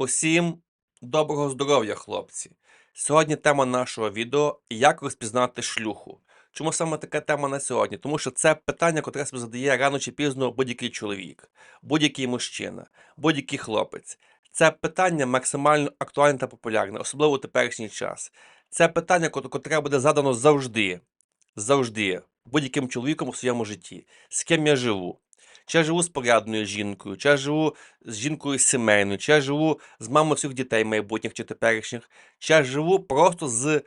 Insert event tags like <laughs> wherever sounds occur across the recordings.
Усім доброго здоров'я, хлопці! Сьогодні тема нашого відео як розпізнати шлюху. Чому саме така тема на сьогодні? Тому що це питання, яке собі задає рано чи пізно будь-який чоловік, будь-який мужчина, будь-який хлопець. Це питання максимально актуальне та популярне, особливо у теперішній час. Це питання, кот- котре буде задано завжди, завжди, будь-яким чоловіком у своєму житті. З ким я живу? Чи я живу з порядною жінкою, чи я живу з жінкою сімейною, чи я живу з мамою всіх дітей майбутніх чи теперішніх, чи я живу просто з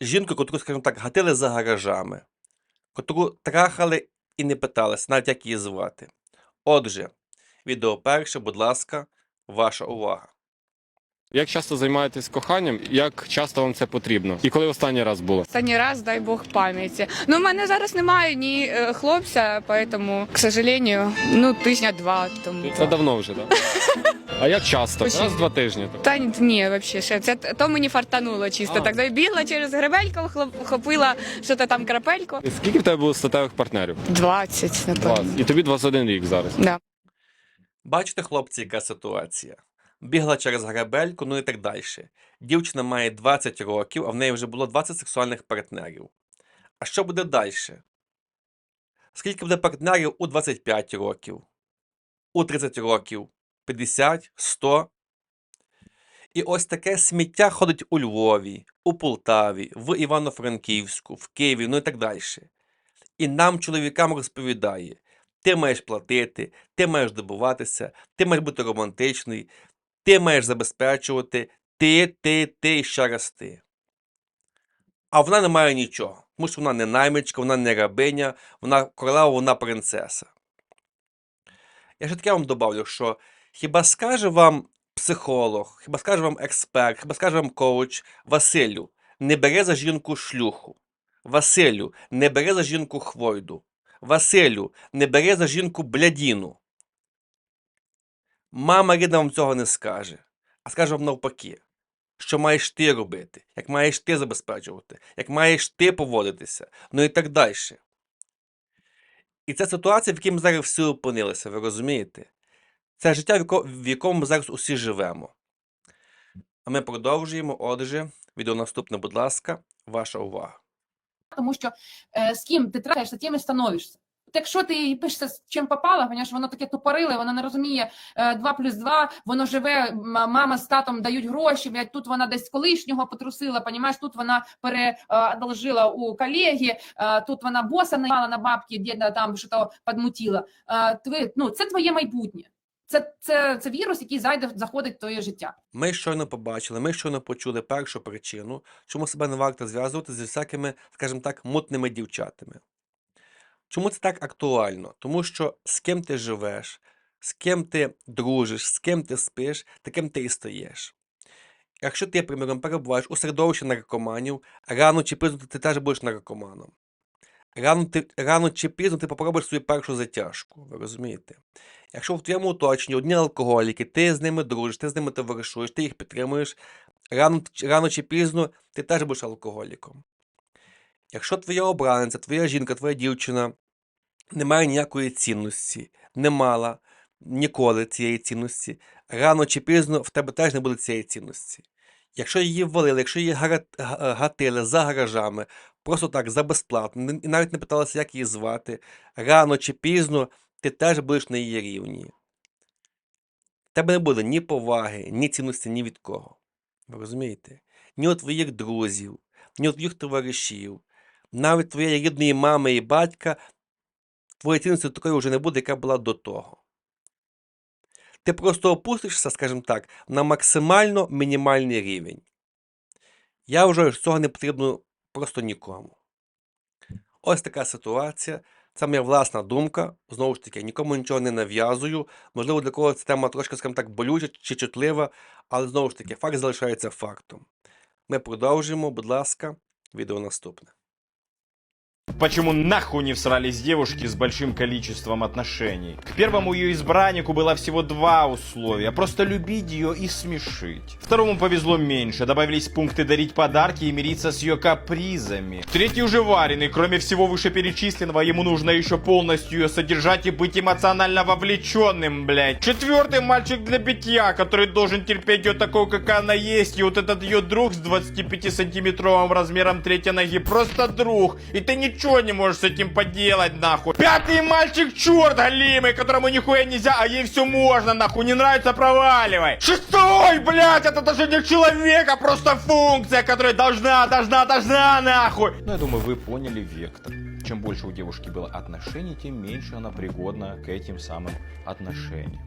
жінкою, котру, скажімо так, гатили за гаражами, котру трахали і не питалися, навіть як її звати. Отже, відео перше, будь ласка, ваша увага. Як часто займаєтесь коханням? Як часто вам це потрібно? І коли останній раз було? Останній раз, дай Бог пам'яті. Ну, в мене зараз немає ні е, хлопця, поэтому, к сожалению, ну, тижня два тому. Це давно вже, так? <laughs> А як часто? Очень. Раз в два тижні. так? Та ні, ні, взагалі, ще це то мені фартануло чисто. А. Так бігла через гребельку, хлоп- хопила що то там крапельку. І Скільки в тебе було статевих партнерів? 20, напевно. 20. І тобі 21 рік зараз. Да. Бачите, хлопці, яка ситуація? Бігла через грабельку, ну і так далі. Дівчина має 20 років, а в неї вже було 20 сексуальних партнерів. А що буде далі? Скільки буде партнерів у 25 років, у 30 років, 50, 100? І ось таке сміття ходить у Львові, у Полтаві, в Івано-Франківську, в Києві, ну і так далі. І нам, чоловікам, розповідає: ти маєш платити, ти маєш добуватися, ти маєш бути романтичний, ти маєш забезпечувати, ти, ти, ти і ще раз ти. А вона не має нічого, тому що вона не наймичка, вона не рабиня, вона королева, вона принцеса. Я ще таке вам добавлю, що хіба скаже вам психолог, хіба скаже вам експерт, хіба скаже вам коуч Василю, не бери за жінку шлюху. Василю, не бери за жінку хвойду. Василю, не бери за жінку блядіну. Мама рідна вам цього не скаже, а скаже вам навпаки, що маєш ти робити, як маєш ти забезпечувати, як маєш ти поводитися, ну і так далі. І це ситуація, в якій ми зараз всі опинилися, ви розумієте? Це життя, в якому ми зараз усі живемо. А ми продовжуємо. Отже, відео наступне, будь ласка, ваша увага. тому що е, з ким ти трахаєшся, тим і становишся. Якщо ти пишешся з чим попало, понімаєш, воно таке тупориле, воно не розуміє 2 плюс 2, воно живе, мама з татом дають гроші, тут вона десь колишнього потрусила, понімаєш, тут вона переодолжила у колеги, е, тут вона боса наймала на бабки, діда там що то подмутила. Е, тви- Ну, це твоє майбутнє. Це, це, це вірус, який зайде, заходить в твоє життя. Ми щойно побачили, ми щойно почули першу причину, чому себе не варто зв'язувати зі всякими, скажімо так, мутними дівчатами. Чому це так актуально? Тому що з ким ти живеш, з ким ти дружиш, з ким ти спиш, таким ти і стаєш. Якщо ти, приміром, перебуваєш у середовищі наркоманів, рано чи пізно ти теж будеш наркоманом. Рано, ти, рано чи пізно ти попробуєш свою першу затяжку, ви розумієте? Якщо в твоєму оточенні одні алкоголіки, ти з ними дружиш, ти з ними товаришуєш, ти їх підтримуєш, рано, рано чи пізно ти теж будеш алкоголіком. Якщо твоя обраниця, твоя жінка, твоя дівчина не має ніякої цінності, не мала ніколи цієї цінності, рано чи пізно в тебе теж не буде цієї цінності. Якщо її ввалили, якщо її гатили за гаражами, просто так, за безплатно, і навіть не питалися, як її звати, рано чи пізно ти теж будеш на її рівні. Тебе не буде ні поваги, ні цінності ні від кого. Ви розумієте? Ні від твоїх друзів, ні від твоїх товаришів, навіть твоєї рідної мами і батька, твоєї цінності такої вже не буде, яка була до того. Ти просто опустишся, скажімо так, на максимально мінімальний рівень. Я що цього не потрібно просто нікому. Ось така ситуація. Це моя власна думка. Знову ж таки, нікому нічого не нав'язую. Можливо, для когось ця тема трошки, скажімо так, болюча чи чутлива, але знову ж таки, факт залишається фактом. Ми продовжуємо, будь ласка, відео наступне. Почему нахуй не всрались девушки с большим количеством отношений? К первому ее избраннику было всего два условия. Просто любить ее и смешить. Второму повезло меньше. Добавились пункты дарить подарки и мириться с ее капризами. Третий уже вареный. Кроме всего вышеперечисленного, ему нужно еще полностью ее содержать и быть эмоционально вовлеченным, блядь. Четвертый мальчик для битья, который должен терпеть ее такой, как она есть. И вот этот ее друг с 25-сантиметровым размером третьей ноги просто друг. И ты ничего не можешь с этим поделать, нахуй. Пятый мальчик черт голимый, которому нихуя нельзя, а ей все можно, нахуй. Не нравится, проваливай. Шестой, блядь, это даже не человек, а просто функция, которая должна, должна, должна, нахуй. Ну, я думаю, вы поняли вектор. Чем больше у девушки было отношений, тем меньше она пригодна к этим самым отношениям.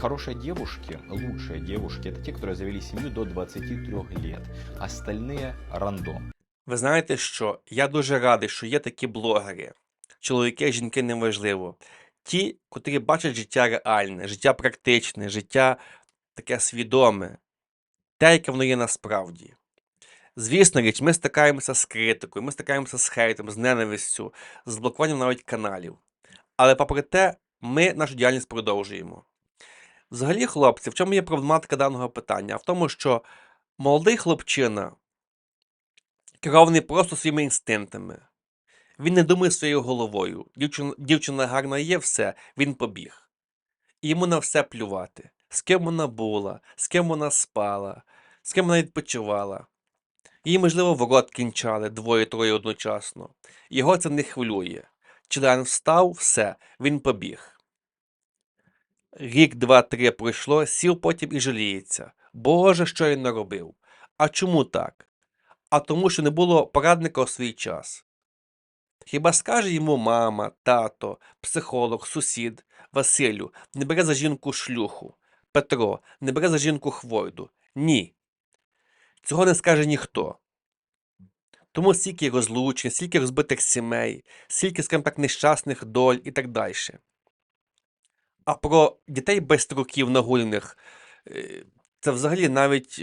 Хорошие девушки, лучшие девушки, это те, которые завели семью до 23 лет. Остальные рандом. Ви знаєте що? Я дуже радий, що є такі блогери. Чоловіки, жінки неважливо. Ті, котрі бачать життя реальне, життя практичне, життя таке свідоме, те, яке воно є насправді. Звісно річ, ми стикаємося з критикою, ми стикаємося з хейтом, з ненавистю, з блокуванням навіть каналів. Але попри те, ми нашу діяльність продовжуємо. Взагалі, хлопці, в чому є проблематика даного питання? В тому, що молодий хлопчина керований просто своїми інстинктами. Він не думає своєю головою. Дівчина, дівчина гарна є, все, він побіг. І йому на все плювати. З ким вона була, з ким вона спала, з ким вона відпочивала. Її, можливо, в рот кінчали двоє-троє одночасно. Його це не хвилює. Член встав, все, він побіг. Рік, два, три пройшло, сів потім і жаліється. Боже, що я наробив. А чому так? А тому, що не було порадника у свій час. Хіба скаже йому мама, тато, психолог, сусід, Василю, не бере за жінку шлюху, Петро, не бере за жінку хвойду. Ні. Цього не скаже ніхто. Тому стільки розлучень, стільки розбитих сімей, стільки, скажімо так, нещасних доль і так далі. А про дітей без років нагульних е, це взагалі навіть.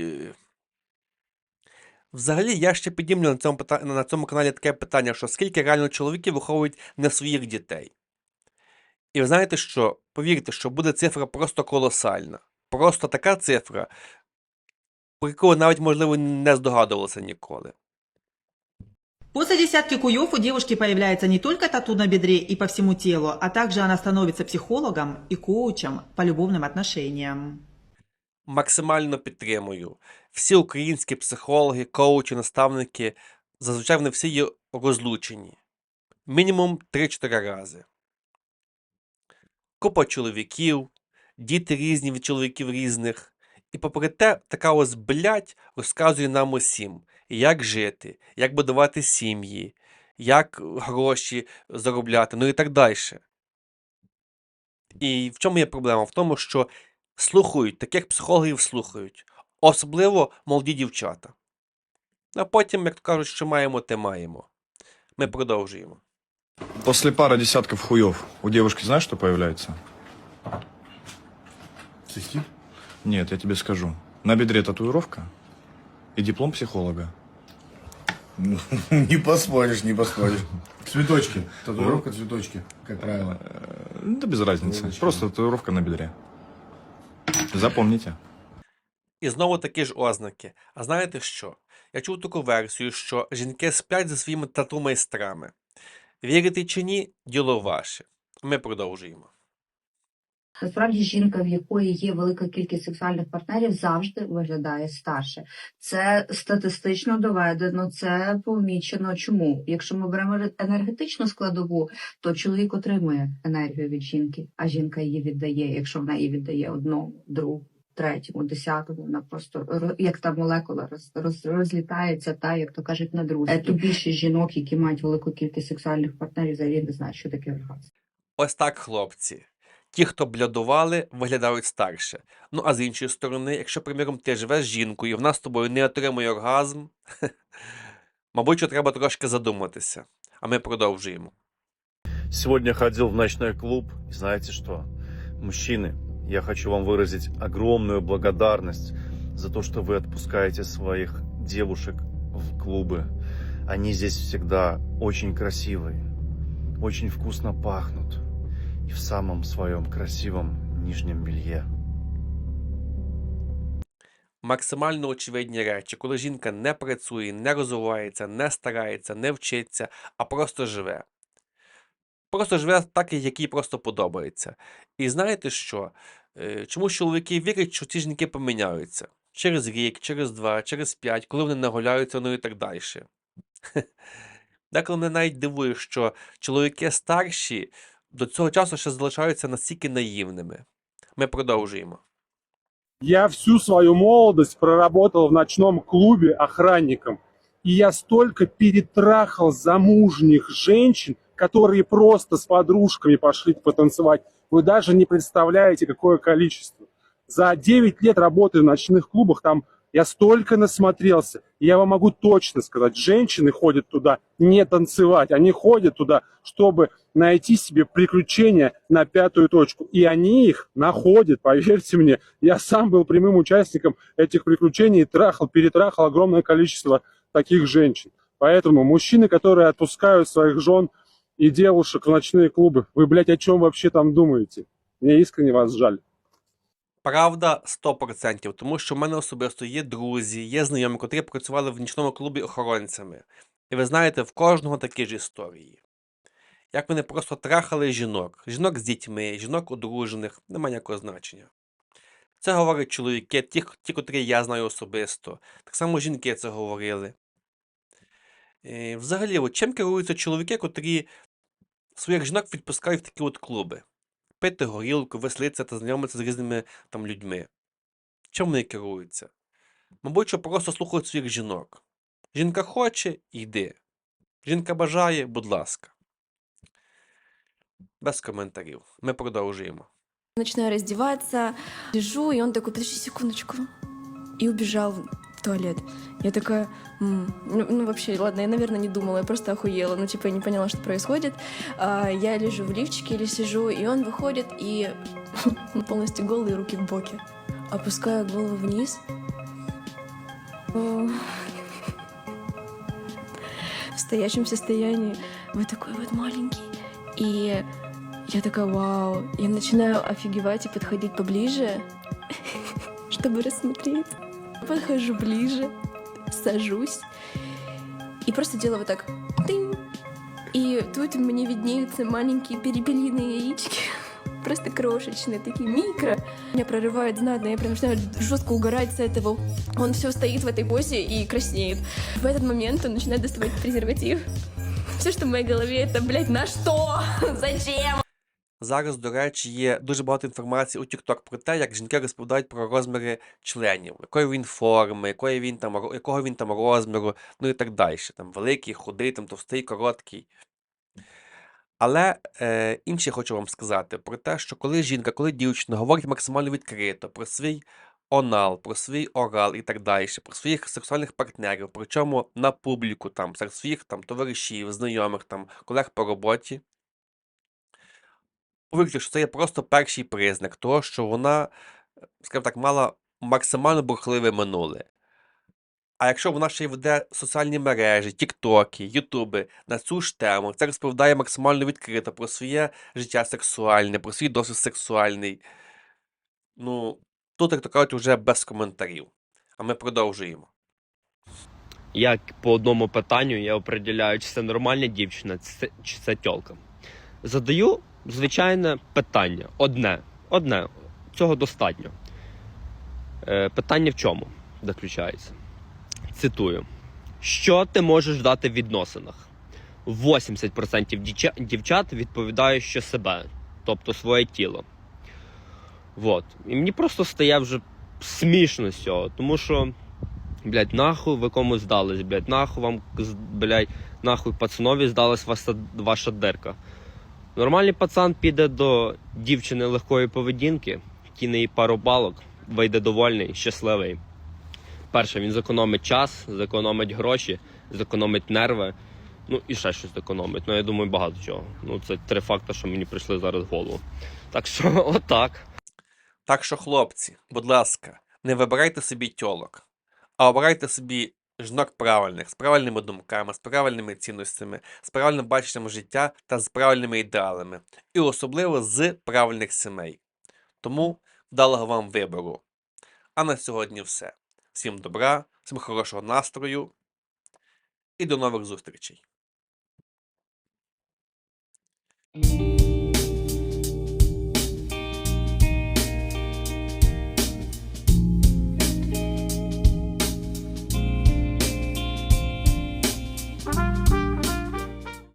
Взагалі, я ще піднімлю на цьому, на цьому каналі таке питання, що скільки реально чоловіків виховують не своїх дітей. І ви знаєте що? Повірте, що буде цифра просто колосальна. Просто така цифра, про яку навіть, можливо, не здогадувалися ніколи. После десятки куев у девушки появляется не только тату на бедре и по всему телу, а также она становится психологом и коучем по любовным отношениям. Максимально підтримую. Всі українські психологи, коучі, наставники, зазвичай вони всі є розлучені. Мінімум 3-4 рази. Купа чоловіків, діти різні від чоловіків різних. І попри те, така ось блядь розказує нам усім, як жити, як будувати сім'ї, як гроші заробляти, ну і так далі. І в чому є проблема? В тому, що слухають, таких психологів слухають, особливо молоді дівчата. А потім, як то кажуть, що маємо, те маємо. Ми продовжуємо. После пары десятков хуев у девушки знаешь, что появляется? Цистит? Нет, я тебе скажу. На бедре татуировка и диплом психолога. Ну, <laughs> Не поспоришь, не поспоришь. Цветочки. Татуировка цветочки, как правило. Э, Да без разницы. Зачем? Просто татуировка на бедре. Запомните. І знову такі ж ознаки. А знаєте що? Я чув таку версію, що жінки сплять зі своїми тату-майстрами. Вірити чи ні, діло ваше. Ми продовжуємо. Насправді жінка, в якої є велика кількість сексуальних партнерів, завжди виглядає старше. Це статистично доведено, це помічено. Чому? Якщо ми беремо енергетичну складову, то чоловік отримує енергію від жінки, а жінка її віддає. Якщо вона її віддає одному, другому, третьому, десятому, вона просто ро- як та молекула роз, роз, розлітається, та як то кажуть, на друзі. То більшість жінок, які мають велику кількість сексуальних партнерів, взагалі не знають, що таке оргазм. Ось так, хлопці. Ті, хто блядували, виглядають старше. Ну а з іншої сторони, якщо, приміром, ти живеш з жінкою, і вона з тобою не отримує оргазм, <laughs> мабуть, що треба трошки задуматися. А ми продовжуємо. Сегодня ходил в ночной клуб, и знаете что? Мужчины, я хочу вам выразить огромную благодарность за то, что вы отпускаете своих девушек в клубы. Они здесь всегда очень красивые, очень вкусно пахнут и в самом своем красивом нижнем белье. Максимально очевидні речі, коли жінка не працює, не розвивається, не старається, не вчиться, а просто живе. Просто живе так, як їй просто подобається. І знаєте що? Е, Чомусь чоловіки вірять, що ці жінки поміняються через рік, через два, через п'ять, коли вони нагуляються, ну і так далі. <laughs> Деколи мене навіть дивує, що чоловіки старші до цього часу ще залишаються настільки наївними. Ми продовжуємо. Я всю свою молодость проработал в ночном клубе охранником. И я столько перетрахал замужних женщин, которые просто с подружками пошли потанцевать. Вы даже не представляете, какое количество. За 9 лет работы в ночных клубах там я столько насмотрелся. Я вам могу точно сказать, женщины ходят туда не танцевать, они ходят туда, чтобы найти себе приключения на пятую точку. И они их находят, поверьте мне. Я сам был прямым участником этих приключений и трахал, перетрахал огромное количество таких женщин. Поэтому мужчины, которые отпускают своих жен и девушек в ночные клубы, вы, блядь, о чем вообще там думаете? Мне искренне вас жаль. Правда, 100%, тому що в мене особисто є друзі, є знайомі, котрі працювали в нічному клубі охоронцями. І ви знаєте, в кожного такі ж історії. Як вони просто трахали жінок, жінок з дітьми, жінок одружених, немає ніякого значення. Це говорять чоловіки, ті, ті, котрі я знаю особисто. Так само жінки це говорили. І взагалі, от чим керуються чоловіки, котрі своїх жінок відпускають в такі от клуби? Пити горілку, веселитися та знайомитися з різними там людьми. Чим вони керуються? Мабуть, що просто слухають своїх жінок. Жінка хоче йди. Жінка бажає, будь ласка. Без коментарів. Ми продовжуємо. Начинаю раздеваться, лежу, и он такой, подожди секундочку. И убежал туалет. Я такая, «М, ну, ну, вообще, ладно, я, наверное, не думала, я просто охуела. Ну, типа, я не поняла, что происходит. А, я лежу в лифчике или сижу, и он выходит, и <laughs> полностью голые руки в боки. Опускаю голову вниз. В стоячем состоянии. Вот такой вот маленький. И я такая, вау. Я начинаю офигевать и подходить поближе, <laughs> чтобы рассмотреть. Подхожу ближе, сажусь и просто делаю вот так. Тынь. И тут мне виднеются маленькие перепелиные яички. <laughs> Просто крошечные, такие микро. Меня прорывает знатно, я прям начинаю жестко угорать с этого. Он все стоит в этой позе и краснеет. В этот момент он начинает доставать презерватив. Все, что в моей голове, это, блядь, на что? <laughs> Зачем? Зараз, до речі, є дуже багато інформації у TikTok про те, як жінки розповідають про розміри членів, якої він форми, якої він там, якого він там розміру, ну і так далі. Там великий, худий, там товстий, короткий. Але е, інше хочу вам сказати про те, що коли жінка, коли дівчина говорить максимально відкрито про свій онал, про свій орал і так далі, про своїх сексуальних партнерів, причому на публіку, там, серед своїх там, товаришів, знайомих, там, колег по роботі, повірте, що це є просто перший признак того, що вона, скажімо так, мала максимально бурхливе минуле. А якщо вона ще й веде соціальні мережі, тіктоки, ютуби на цю ж тему, це розповідає максимально відкрито про своє життя сексуальне, про свій досвід сексуальний. Ну, тут, як то кажуть, вже без коментарів. А ми продовжуємо. Як по одному питанню я определяю, чи це нормальна дівчина, чи це тьолка. Задаю звичайне питання. Одне. Одне. Цього достатньо. Е, питання в чому заключається? Цитую: Що ти можеш дати в відносинах? 80% дівчат відповідає, що себе, тобто своє тіло. Вот. І мені просто стає вже смішно з цього, тому що. Блять, нахуй ви комусь здались, блять, нахуй вам, блять, нахуй пацанові здалась ваша, ваша дерка. Нормальний пацан піде до дівчини легкої поведінки, кине їй пару балок, вийде довольний, щасливий. Перше, він зекономить час, зекономить гроші, зекономить нерви, ну і ще щось зекономить. Ну, я думаю, багато чого. Ну, це три факти, що мені прийшли зараз в голову. Так що, <laughs> отак. Так що, хлопці, будь ласка, не вибирайте собі тьолок, а обирайте собі жінок правильних, з правильними думками, з правильними цінностями, з правильним баченням життя та з правильними ідеалами. І особливо з правильних сімей. Тому вдалого вам вибору. А на сьогодні все. Всім добра, всім хорошого настрою і до нових зустрічей.